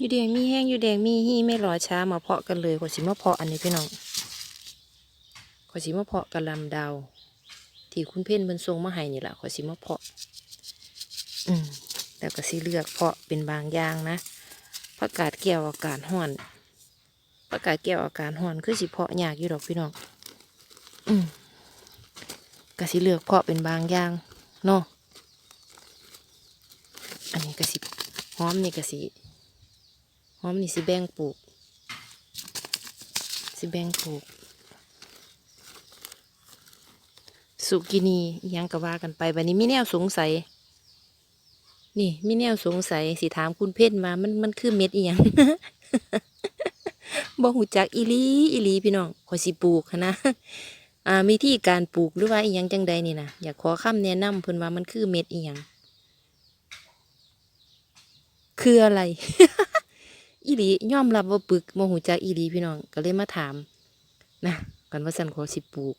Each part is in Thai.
อยู่แดงมีแห้งอยู่แดงมีฮี่ไม่รอช้ามาเพาะกันเลยขอสิมาเพาะอันนี้พี่น้องขอสิมาเพาะกระลำดาวที่คุณเพ่นมันทรงมาให้นี่แหละขอสิมาเพาะ อืมแล้วก็สิเลือกเพาะเป็นบางอย่างนะผักกาดแก้วอากาศห้อนผักกาดแก้วอากาศห้อนคือสิเพาะยากอยู่ดอกพี่น้องอืมก็สิเลือกเพาะเป็นบางอย่างเนาะอันนี้ก็สิหอมนี่ก็สิ หอมนี่สิแบ่งปลูก สิแบ่งปลูก สุกินียังก็ว่ากันไปบัดนี้มีแนวสงสัย นี่มีแนวสงสัยสิถามคุณเพชรมามันมันคือเม็ดอีหยังบ่หูจักอีลีอีลีพี่น้องขอสิปลูกนะอ่ามีที่การปลูกหรือว่าอีหยังจังใดนี่นะอยากขอคำแนะนำเพิ่นว่ามันคือเม็ดอีหยังคืออะไร อีหลียอมรับว่าปึกบ่หูจักอีหลีพี่น้องก็เลยมาถาม นะกันว่าสันขอสิปลูก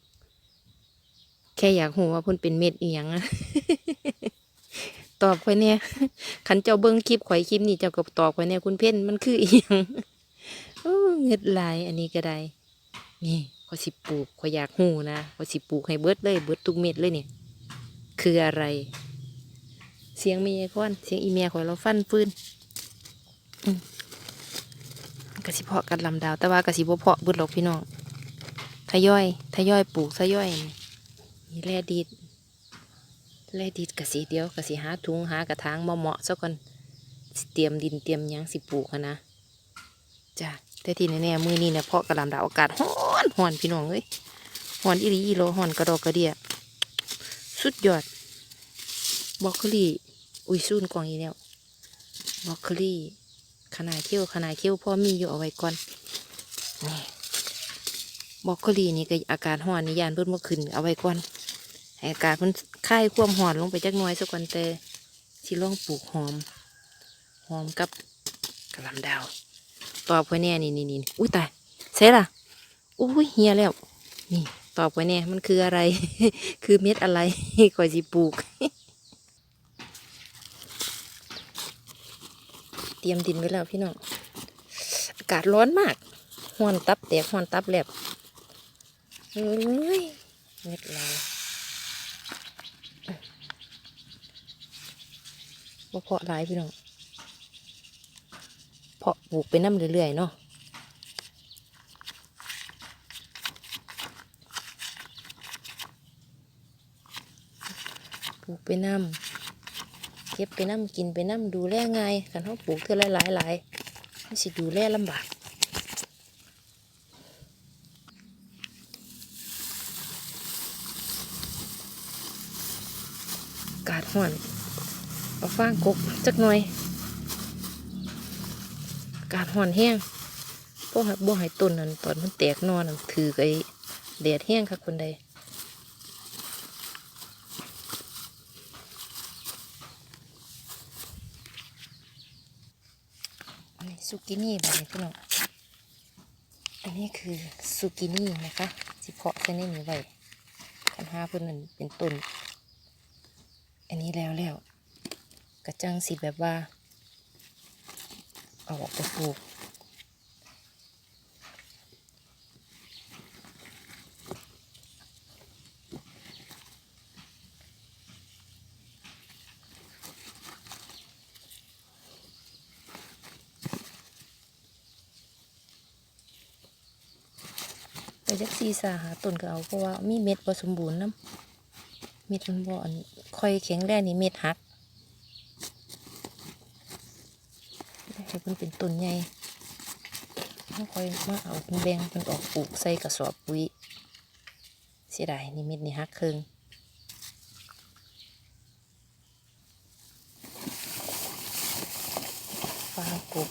แค่อยากหูว่าพิ่นเป็นเม็ดอีหยังตอบข่อยเนี่ยขันเจ้าเบิ้งคลิปข่อยคลิปนี้เจ้าก็ตอบข่อยเนี่ยคุณเพ่นมันคืออีหยังเง็ดลายอันนี้ก็ได้ นี่ข่อยสิปลูกข่อยอยากหูนะข่อยสิปลูกให้เบิดเลยเบิดทุกเม็ดเลยเนี่ยคืออะไร เสียงมีไอคอน เสียงอีเมียข่อยเราฟันฟืนอื กระสิเพาะกันลำดาว แต่ว่ากระสิบเพาะบิดหรอกพี่น้องทยอยทยอยปลูกทยอยนี่แร่ดีดแล่ดิดกระสิเดียวกระสิหาถุงหากระถางมาเหมาะๆซะก่อนเตรียมดินเตรียมยังสิปลูกนะจ้ะแต่ที่แน่ๆมือนี้เนี่ยเพาะกระลำดาวอากาศฮ้อนฮ้อนพี่น้องเอ้ยฮ้อนอีหลีอีโลฮ้อนกระดอกกระเดียสุดยอดบรอกโคลีอุ้ยซูนกล่องอีแล้วบรอกโคลี ขนาดเขี้ยวขนาดเขี้ยวพ่อมีอยู่เอาไว้ก่อนนี่บอกโคลีนี่ก็อากาศฮ้อนนี่ยานเพิ่นบ่ขึ้นเอาไว้ก่อนอากาศมันคลายควมหอนลงไปจักน่อยสักวันแต่ที่ลองปลูกหอม หอมกับกระลำดาว ตอบไว้แน่นี่นี่นี่อุ้ยตายใช่ล่ะอุ้ยเฮียแล้ว นี่ ตอบไว้แน่มันคืออะไร คือเม็ดอะไรก่อยสิปลูก เตรียมดินไว้แล้วพี่น้อง อากาศร้อนมากหอนตับแตกหอนตับแลบเอ้ยเม็ดลายบ่เพาะหลายพี่น้อง เพาะปลูกไปน้ำเรื่อยๆเนาะปลูกไปน้ำ เก็บไปน้ำกินไปน้ำดูแลง่ายกันเขาปลูกเท่าหลายๆหลายไมันสิดูแลลำบากกาดห่อนเอาฟางกบจักหน่อย กาดห่อนแห้งพวกหักบ่หายต้นนั่นตอนมันแตกนอนนั่นถือไอ้แดดแห้งค่ะคนใดอันนี้ ซูกินี่แบบนี้พี่น้อง อันนี้คือซูกินี่นะคะสิเพาะเส้นนี้ไว้คันห้าเพื่อนมันเป็นต้น อันนี้แล้วแล้วกระจังสีแบบว่า เอาออกไปปลูก จักซีสาหาต้นก็เอาเพราะว่ามีเม็ดผสมบูรณ์น้ำเม็ดมันบ่อนค่อยแข็งแรงนี่เม็ดหักให้มันเป็นต้นใหญ่ไม่ค่อยมาเอาเป็นแบงมันออกปลูกใส่กระสอบปุ๋ยเสียดายนี่เม็ดนี่หักครึ่งฟางกบ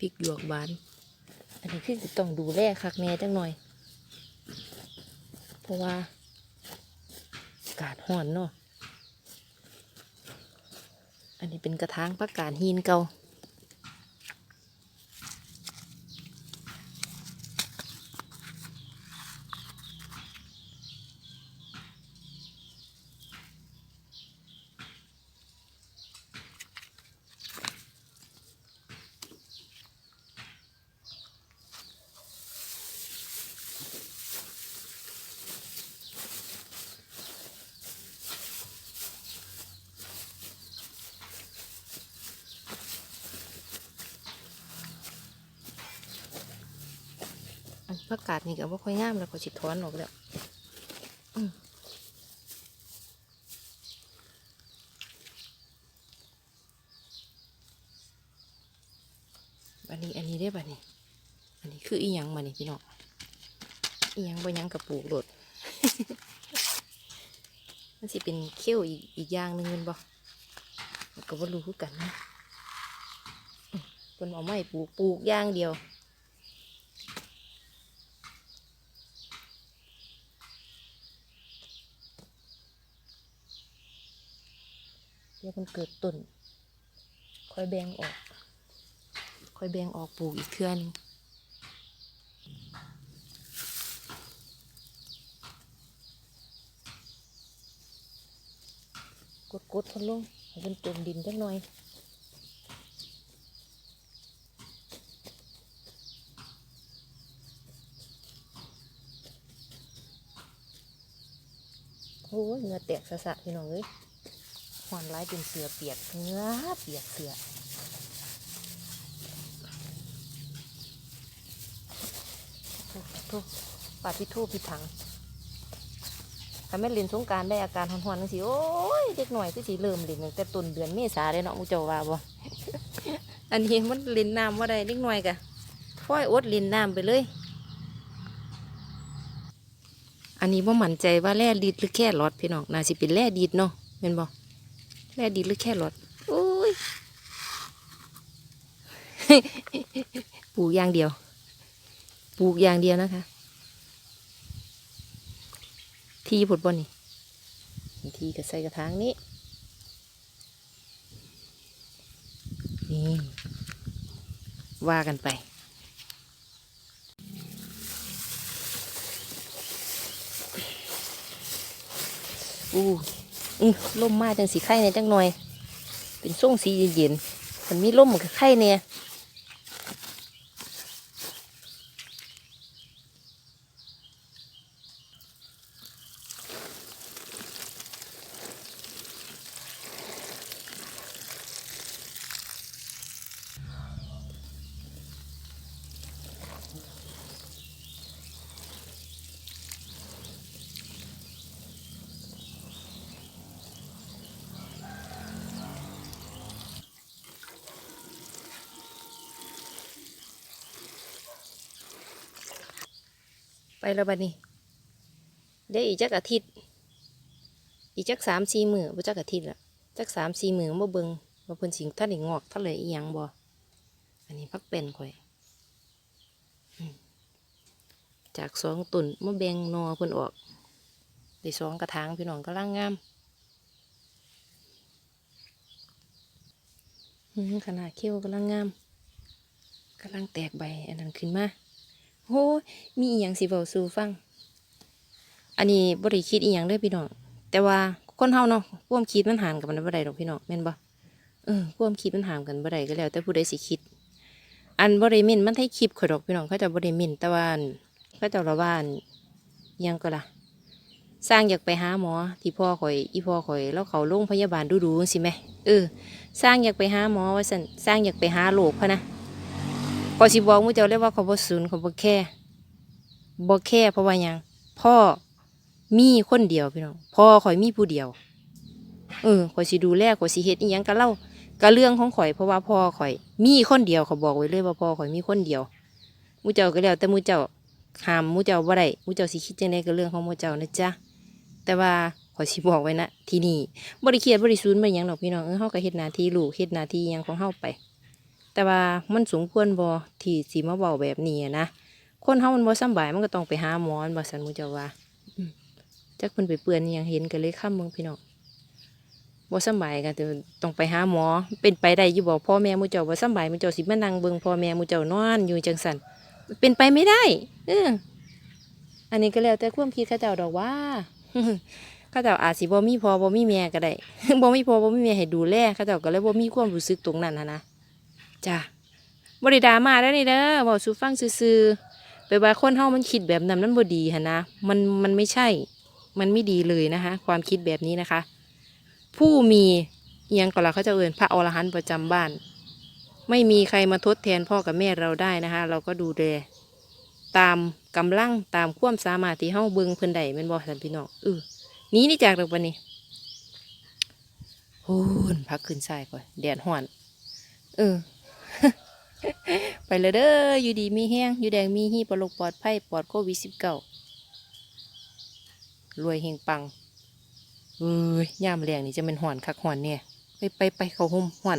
พริกหยวกหวาน อันนี้คือจะต้องดูแลคักแม่จังหน่อย เพราะว่าอากาศห่อนเนาะ อันนี้เป็นกระถางผักกาดหินเก่า ผักกาดนี่ก็บ่ค่อยงามแล้วก็สิถอนออกแล้วอืมอันนี้อันนี้ได้ป่ะนี่อันนี้คืออีหยังมานี่พี่น้องอีหยังบ่ยังกับปลูกโดดมันสิเป็นเขี้ยวอีกอีกอย่างหนึงแมันบ่มันก็บ่รู้คือกันนะอืมเพิ่นเอาไม้ปลูกปลูกอย่างเดียว เดี๋ยวมันเกิดต้นค่อยแบ่งออก ค่อยแบ่งออกปลูกอีกเครือหนึงกดกดคนลงให้มันจมดินจักหน่อยโอ้ยเงือแตกสะสะพี่น้องเอ้ย หวานร้ายเป็นเสือเปียกเนื้อเปียกเสือโอ้โหปาดพิทูพิถังถ้าแม่เล่นสงการได้อาการหอนๆจังสิโอ้ยเด็กหน่อยก็สิเริ่มเล่นแต่ต้นเดือนเมษาเลยเนาะมูเจ้าว่าบ่อันนี้มันเล่นน้ำว่าได้เด็กหน่อยกะพ่อยอดเล่นน้ำไปเลย อันนี้ว่ามั่นใจว่าแร่ดีดหรือแค่รอดพี่น้องน่าสิเป็นแร่ดีดเนาะเป็นบ่ แม่ดีหรือแค่รถโอ้ยปลูกอย่างเดียว ปลูกอย่างเดียวนะคะ ทีผดบอนี่ทีก็ใส่กระถางนี้ นี่ ว่ากันไปอู้ อืมล่มมาจังสีไข่เนี่ยจังหน่อย เป็นส่งสีเย็นๆมันมีล่มเหมือนไข่เนี่ย ไปแล้วบัดนี้เดี๋ยวอีกจักอาทิตย์ อีกจักสามสี่มือบ่จักอาทิตย์ละจักสามสี่มือมาเบิงว่าเพิ่นสิงท่านได้งอกท่านเลยอีหยังบ่อันนี้พักเป็นข่อยจากสองตุ่นมาแบ่งนอเพิ่นออกได้สองกระถางพี่น้องกำลังงามอืมขนาดเขี้ยวกำลังงามกำลังแตกใบอันนั้นขึ้นมา โอ้มีอีหยังสิเว้าสู่ฟัง อันนี้บ่ได้คิดอีหยังเด้อพี่น้อง แต่ว่าคนเฮาเนาะความคิดมันห่างกันบ่ได้ดอกพี่น้องแม่นบ่เออความคิดมันห่างกันบ่ได้ก็แล้ว แต่ผู้ใดสิคิด อันบ่ได้มินมันให้คลิปข่อยดอกพี่น้องเขาจะบ่ได้มินแต่ว่าอันเขาจะละว่านยังก็ล่ะสร้างอยากไปหาหมอ ที่พ่อข่อย อีพ่อข่อย แล้วเขาโรงพยาบาลดูๆสิแหมเออ สร้างอยากไปหาหมอว่าซั่นสร้างอยากไปหาโรคพะนะ ก็สิบอกมู่เจ้าเลยกว่าเขาบ่สนเขาบ่แค่บ่แค่เพราะว่าหยังพ่อมีคนเดียวพี่น้องพ่อข่อยมีผู้เดียว เออข่อยสิดูแลข่อยสิเฮ็ดอีหยังก็เล่าก็เรื่องของข่อยเพราะว่าพ่อข่อย มีคนเดียวเขาบอกไว้เลยว่าพ่อข่อยมีคนเดียวมูเจ้าก็แล้วแต่มูเจ้าห้ามมูเจ้าบ่ได้มูเจ้าสิคิดจังไดก็เรื่องของมูเจ้านะจ๊ะแต่ว่าข่อยสิบอกไว้นะที่นี่บ่ได้เครียดบ่ได้ซูนบ่ได้หยังดอกพี่น้องเออเฮาก็เฮ็ดหน้าที่ลูกเฮ็ดหน้าที่หยังของเฮาไป แต่ว่ามันสมควรบ่ที่สิมาเว้าแบบนี้นะคนเฮามันบ่สบายมันก็ต้องไปหาหมอมันบ่ซั่นหมูเจ้าว่าจักเพิ่นไปเปื้อนอิหยังเห็นกันเลยข้ามเมืองพี่น้องบ่สบายก็ต้องไปหาหมอ เป็นไปได้อยู่บ่พ่อแม่หมู่เจ้าบ่สบายหมู่เจ้าสิมานั่งเบิ่งพ่อแม่หมู่เจ้านอนอยู่จังซั่นเป็นไปไม่ได้เอออันนี้ก็แล้วแต่ความคิดเขาเจ้าดอกว่าเขาเจ้าอาจสิบ่มีพ่อบ่มีแม่ก็ได้บ่มีพ่อบ่มีแม่ให้ดูแลเขาเจ้าก็เลยบ่มีความรู้สึกตรงนั้นหั้นนะ จ้ะบ่ได้ด่ามาแล้นี่เด้อเว้าสู่ฟังซื่อๆไปว่าคนเฮามันคิดแบบนั้นมันบ่ดีหั่นะมันมันไม่ใช่ มันไม่ดีเลยนะคะ ความคิดแบบนี้นะคะ ผู้มีเอียงก็ละเขาจะเอ่นพระอรหันต์ประจำบ้าน ไม่มีใครมาทดแทนพ่อกับแม่เราได้นะคะ เราก็ดูแลตามกำลังตามความสามารถที่เฮาเบิ่งเพิ่นได้แม่นบ่ท่านพี่น้องเออนี้นี่จากดอกบันนี้โอ้นพักขึ้นใส่ก่อนแดดห่อน เออ ไปเลยเด้ออยู่ดีมีแห้งอยู่แดงมีฮีปลอดปลอดภัยปลอดโควิดสิบเก้ารวยเฮงปังเอ้ยย่ามแรงนี่จะเป็นห่อนคักห่อนเนี่ย ไปไปไปเขาห่มห่อน